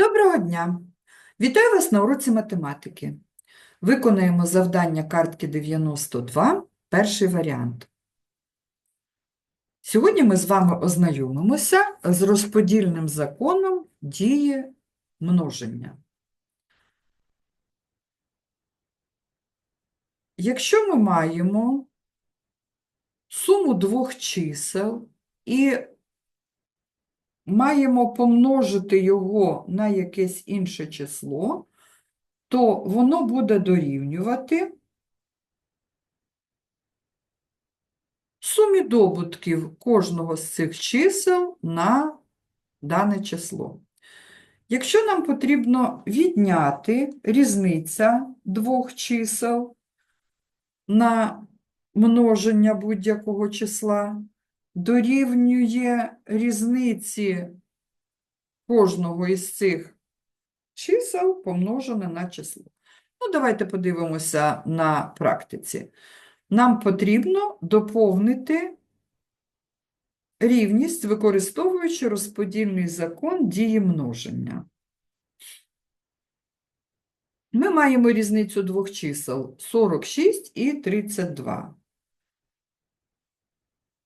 Доброго дня! Вітаю вас на уроці математики. Виконаємо завдання картки 92, перший варіант. Сьогодні ми з вами ознайомимося з розподільним законом дії множення. Якщо ми маємо суму двох чисел і маємо помножити його на якесь інше число, то воно буде дорівнювати сумі добутків кожного з цих чисел на дане число. Якщо нам потрібно відняти різниця двох чисел на множення будь-якого числа, дорівнює різниці кожного із цих чисел помножене на число. Ну, давайте подивимося на практиці. Нам потрібно доповнити рівність, використовуючи розподільний закон дії множення. Ми маємо різницю двох чисел 46 і 32.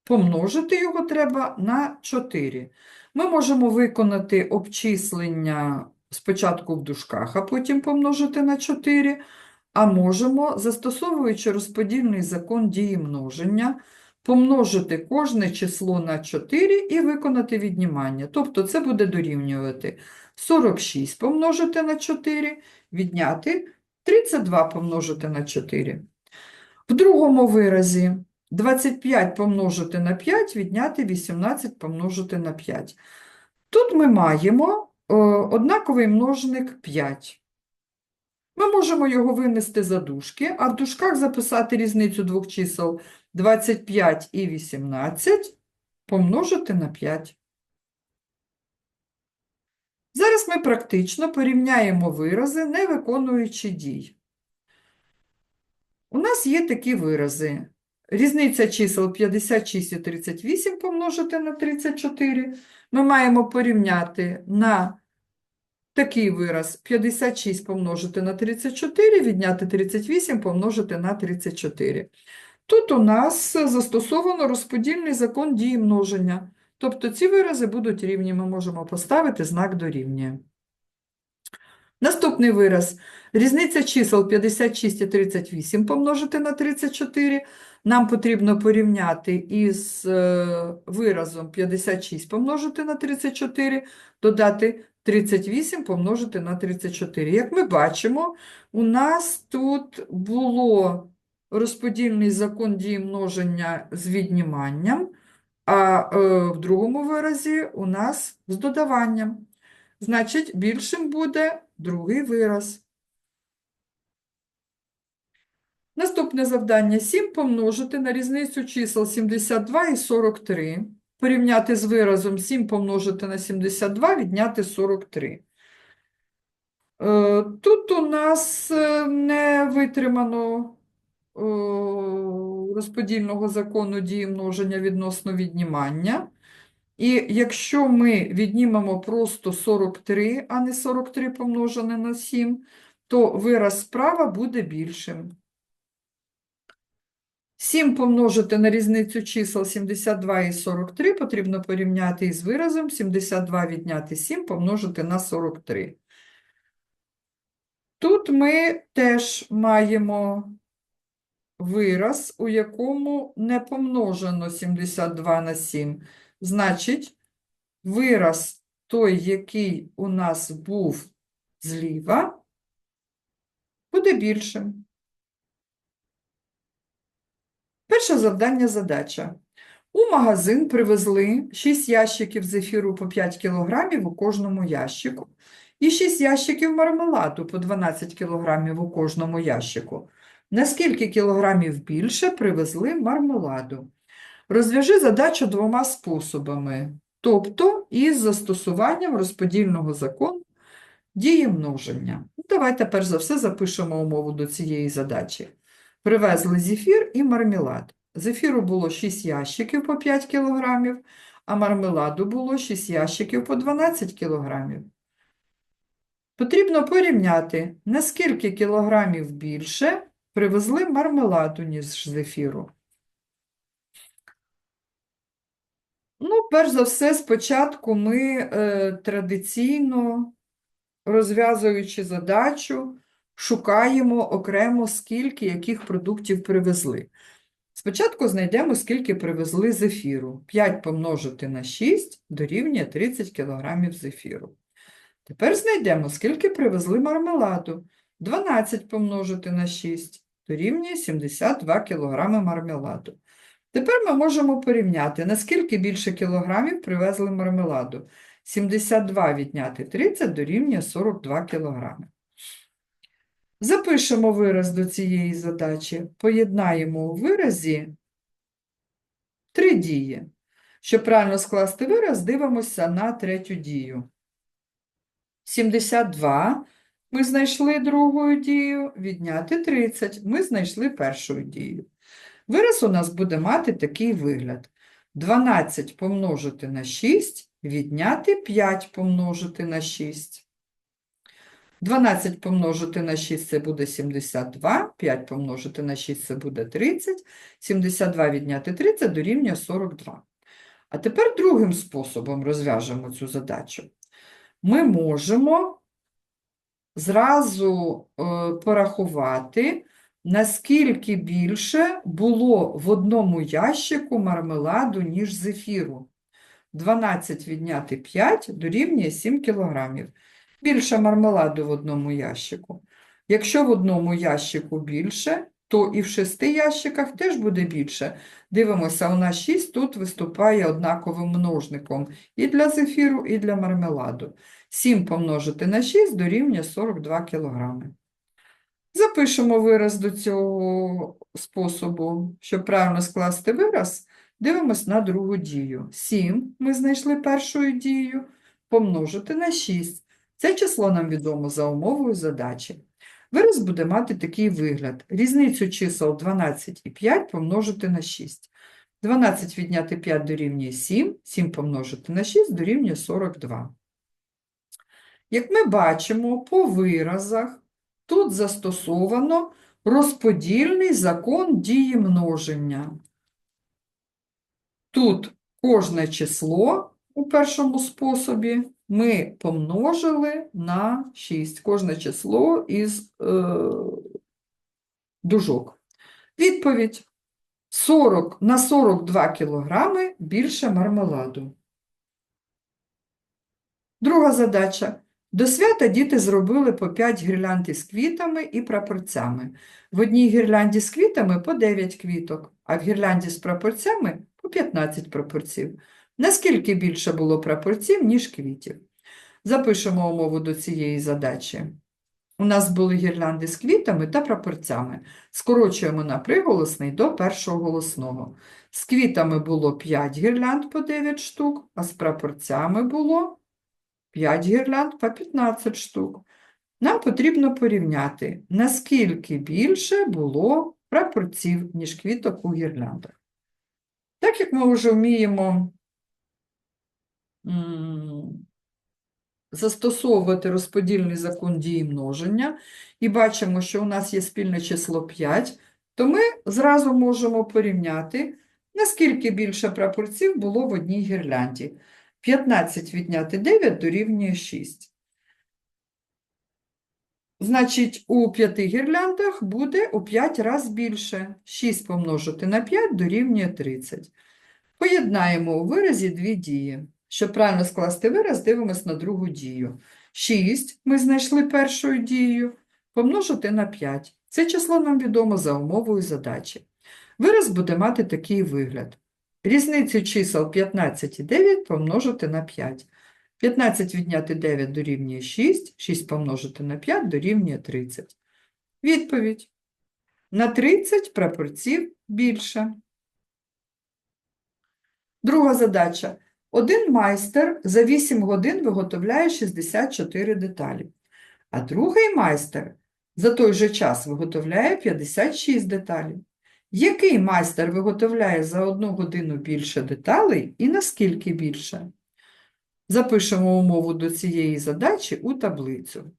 Помножити його треба на 4. Ми можемо виконати обчислення спочатку в дужках, а потім помножити на 4, а можемо, застосовуючи розподільний закон дії множення, помножити кожне число на 4 і виконати віднімання. Тобто це буде дорівнювати 46 помножити на 4, відняти 32 помножити на 4. В другому виразі 25 помножити на 5, відняти 18 помножити на 5. Тут ми маємо е, однаковий множник 5. Ми можемо його винести за дужки, а в дужках записати різницю двох чисел 25 і 18 помножити на 5. Зараз ми практично порівняємо вирази, не виконуючи дій. У нас є такі вирази. Різниця чисел 56 і 38 помножити на 34. Ми маємо порівняти на такий вираз 56 помножити на 34, відняти 38 помножити на 34. Тут у нас застосовано розподільний закон дії множення. Тобто ці вирази будуть рівні, ми можемо поставити знак дорівнює. Наступний вираз. Різниця чисел 56 і 38 помножити на 34. Нам потрібно порівняти із е, виразом 56 помножити на 34, додати 38 помножити на 34. Як ми бачимо, у нас тут було розподільний закон дії множення з відніманням, а е, в другому виразі у нас з додаванням. Значить, більшим буде другий вираз. Наступне завдання 7 помножити на різницю чисел 72 і 43. Порівняти з виразом 7 помножити на 72, відняти 43. Е, Тут у нас е, не витримано е, розподільного закону дії множення відносно віднімання. І якщо ми віднімемо просто 43, а не 43 помножене на 7, то вираз справа буде більшим. 7 помножити на різницю чисел 72 і 43 потрібно порівняти із виразом 72 відняти 7 помножити на 43. Тут ми теж маємо вираз, у якому не помножено 72 на 7. Значить, вираз той, який у нас був зліва, буде більшим. Перше завдання задача. У магазин привезли 6 ящиків зефіру по 5 кг у кожному ящику і 6 ящиків мармеладу по 12 кг у кожному ящику. На скільки кілограмів більше привезли мармеладу? Розв'яжи задачу двома способами, тобто із застосуванням розподільного закону дії множення. Давайте перш за все запишемо умову до цієї задачі. Привезли зефір і мармелад. Зефіру було 6 ящиків по 5 кг, а мармеладу було 6 ящиків по 12 кг. Потрібно порівняти, наскільки кілограмів більше привезли мармеладу, ніж зефіру. Ну, перш за все, спочатку ми е, традиційно, розв'язуючи задачу, шукаємо окремо, скільки яких продуктів привезли. Спочатку знайдемо, скільки привезли зефіру. 5 помножити на 6 дорівнює 30 кг зефіру. Тепер знайдемо, скільки привезли мармеладу. 12 помножити на 6 дорівнює 72 кг мармеладу. Тепер ми можемо порівняти, наскільки більше кілограмів привезли мармеладу. 72 відняти 30 дорівнює 42 кілограми. Запишемо вираз до цієї задачі. Поєднаємо у виразі три дії. Щоб правильно скласти вираз, дивимося на третю дію. 72 ми знайшли другою дію, відняти 30 ми знайшли першою дією. Вираз у нас буде мати такий вигляд. 12 помножити на 6, відняти 5 помножити на 6. 12 помножити на 6 це буде 72, 5 помножити на 6 це буде 30, 72 відняти 30 дорівнює 42. А тепер другим способом розв'яжемо цю задачу. Ми можемо зразу е, порахувати, наскільки більше було в одному ящику мармеладу, ніж зефіру. 12 відняти 5 дорівнює 7 кілограмів. Більше мармеладу в одному ящику. Якщо в одному ящику більше, то і в шести ящиках теж буде більше. Дивимося, у нас 6 тут виступає однаковим множником і для зефіру, і для мармеладу. 7 помножити на 6 дорівнює 42 кілограми. Запишемо вираз до цього способу. Щоб правильно скласти вираз, дивимось на другу дію. 7 ми знайшли першою дією, помножити на 6. Це число нам відомо за умовою задачі. Вираз буде мати такий вигляд. Різницю чисел 12 і 5 помножити на 6. 12 відняти 5 дорівнює 7, 7 помножити на 6 дорівнює 42. Як ми бачимо по виразах, тут застосовано розподільний закон дії множення. Тут кожне число у першому способі ми помножили на 6. Кожне число із е, дужок. Відповідь. 40 на 42 кілограми більше мармеладу. Друга задача. До свята діти зробили по 5 гірлянд із квітами і прапорцями. В одній гірлянді з квітами по 9 квіток, а в гірлянді з прапорцями по 15 прапорців. Наскільки більше було прапорців, ніж квітів? Запишемо умову до цієї задачі. У нас були гірлянди з квітами та прапорцями. Скорочуємо на приголосний до першого голосного. З квітами було 5 гірлянд по 9 штук, а з прапорцями було 5 гірлянд по 15 штук. Нам потрібно порівняти, наскільки більше було прапорців, ніж квіток у гірляндах. Так як ми вже вміємо застосовувати розподільний закон дії множення і бачимо, що у нас є спільне число 5, то ми зразу можемо порівняти, наскільки більше прапорців було в одній гірлянді. 15 відняти 9 дорівнює 6. Значить, у п'яти гірляндах буде у 5 разів більше. 6 помножити на 5 дорівнює 30. Поєднаємо у виразі дві дії. Щоб правильно скласти вираз, дивимось на другу дію. 6 ми знайшли першою дією, помножити на 5. Це число нам відомо за умовою задачі. Вираз буде мати такий вигляд. Різницю чисел 15 і 9 помножити на 5. 15 відняти 9 дорівнює 6, 6 помножити на 5 дорівнює 30. Відповідь. На 30 прапорців більше. Друга задача. Один майстер за 8 годин виготовляє 64 деталі, а другий майстер за той же час виготовляє 56 деталей. Який майстер виготовляє за одну годину більше деталей і наскільки більше? Запишемо умову до цієї задачі у таблицю.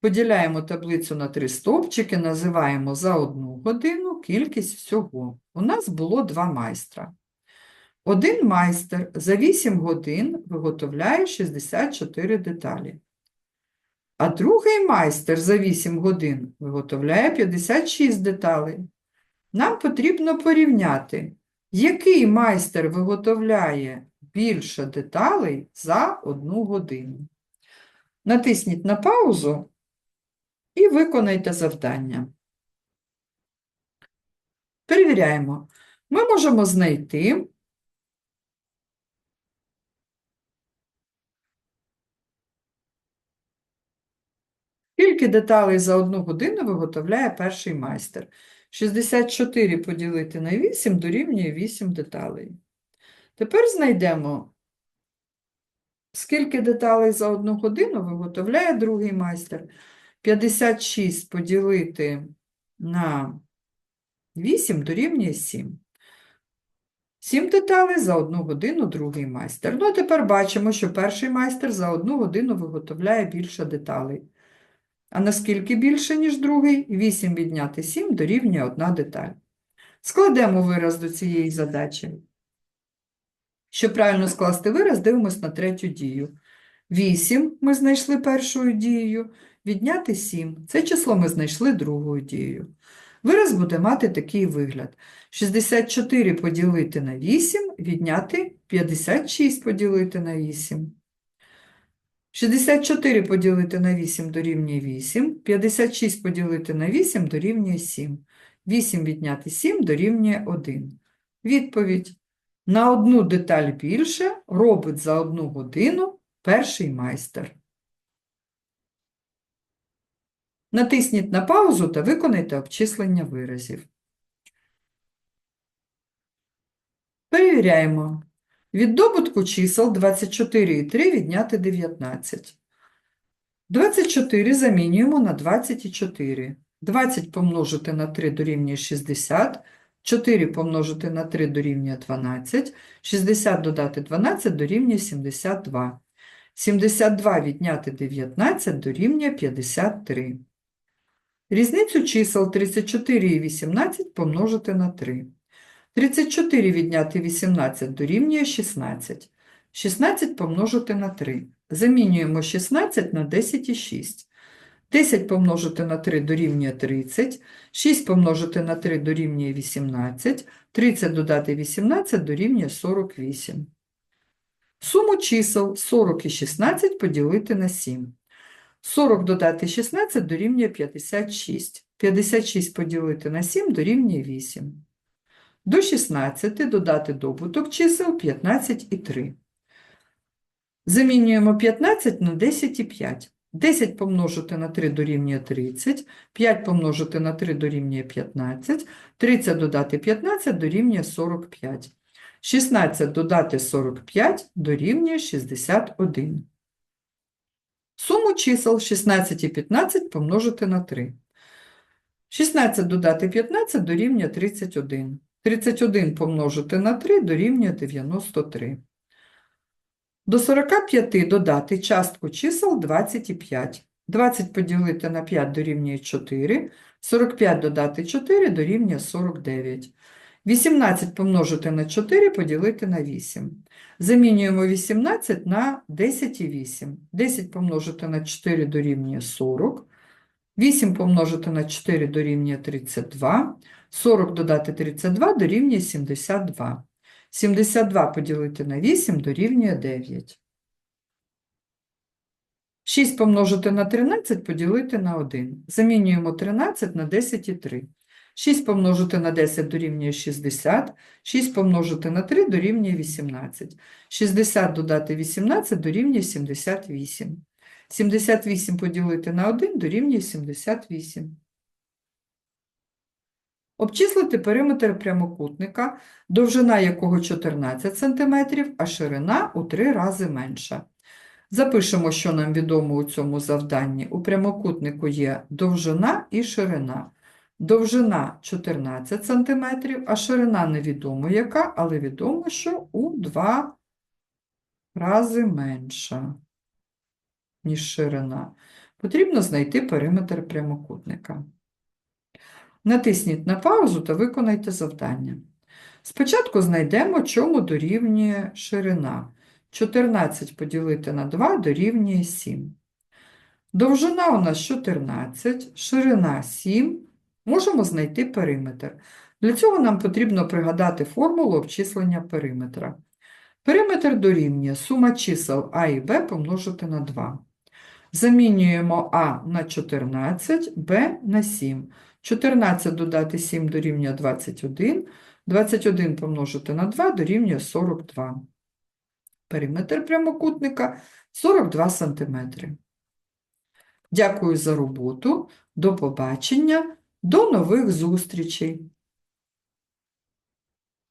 Поділяємо таблицю на три стовпчики, називаємо за одну годину кількість всього. У нас було два майстра. Один майстер за 8 годин виготовляє 64 деталі. А другий майстер за 8 годин виготовляє 56 деталей. Нам потрібно порівняти, який майстер виготовляє більше деталей за одну годину. Натисніть на паузу і виконайте завдання. Перевіряємо. Ми можемо знайти Скільки деталей за одну годину виготовляє перший майстер? 64 поділити на 8 дорівнює 8 деталей. Тепер знайдемо, скільки деталей за одну годину виготовляє другий майстер. 56 поділити на 8 дорівнює 7. 7 деталей за одну годину другий майстер. Ну, а тепер бачимо, що перший майстер за одну годину виготовляє більше деталей. А наскільки більше, ніж другий? 8 відняти 7 дорівнює 1 деталь. Складемо вираз до цієї задачі. Щоб правильно скласти вираз, дивимось на третю дію. 8 ми знайшли першою дією, відняти 7. Це число ми знайшли другою дією. Вираз буде мати такий вигляд. 64 поділити на 8, відняти 56 поділити на 8. 64 поділити на 8 дорівнює 8, 56 поділити на 8 дорівнює 7. 8 відняти 7 дорівнює 1. Відповідь. На одну деталь більше робить за одну годину перший майстер. Натисніть на паузу та виконайте обчислення виразів. Перевіряємо. Від добутку чисел 24 і 3 відняти 19. 24 замінюємо на 24. 20 помножити на 3 дорівнює 60. 4 помножити на 3 дорівнює 12. 60 додати 12 дорівнює 72. 72 відняти 19 дорівнює 53. Різницю чисел 34 і 18 помножити на 3. 34 відняти 18 дорівнює 16. 16 помножити на 3. Замінюємо 16 на 10 і 6. 10 помножити на 3 дорівнює 30. 6 помножити на 3 дорівнює 18. 30 додати 18 дорівнює 48. Суму чисел 40 і 16 поділити на 7. 40 додати 16 дорівнює 56. 56 поділити на 7 дорівнює 8. До 16 додати добуток чисел 15 і 3. Замінюємо 15 на 10 і 5. 10 помножити на 3 дорівнює 30, 5 помножити на 3 дорівнює 15, 30 додати 15 дорівнює 45. 16 додати 45 дорівнює 61. Суму чисел 16 і 15 помножити на 3. 16 додати 15 дорівнює 31. 31 помножити на 3 дорівнює 93. До 45 додати частку чисел 25. 20 поділити на 5 дорівнює 4. 45 додати 4 дорівнює 49. 18 помножити на 4 поділити на 8. Замінюємо 18 на 10 і 8. 10 помножити на 4 дорівнює 40. 8 помножити на 4 дорівнює 32. 40 додати 32 дорівнює 72. 72 поділити на 8 дорівнює 9. 6 помножити на 13 поділити на 1. Замінюємо 13 на 10 і 3. 6 помножити на 10 дорівнює 60. 6 помножити на 3 дорівнює 18. 60 додати 18 дорівнює 78. 78 поділити на 1 дорівнює 78. Обчислити периметр прямокутника, довжина якого 14 см, а ширина у 3 рази менша. Запишемо, що нам відомо у цьому завданні. У прямокутнику є довжина і ширина. Довжина 14 см, а ширина невідомо яка, але відомо, що у 2 рази менша, ніж ширина. Потрібно знайти периметр прямокутника. Натисніть на паузу та виконайте завдання. Спочатку знайдемо, чому дорівнює ширина. 14 поділити на 2 дорівнює 7. Довжина у нас 14, ширина 7. Можемо знайти периметр. Для цього нам потрібно пригадати формулу обчислення периметра. Периметр дорівнює сума чисел а і б помножити на 2. Замінюємо а на 14, б на 7. 14 додати 7 дорівнює 21, 21 помножити на 2 дорівнює 42. Периметр прямокутника 42 см. Дякую за роботу. До побачення. До нових зустрічей!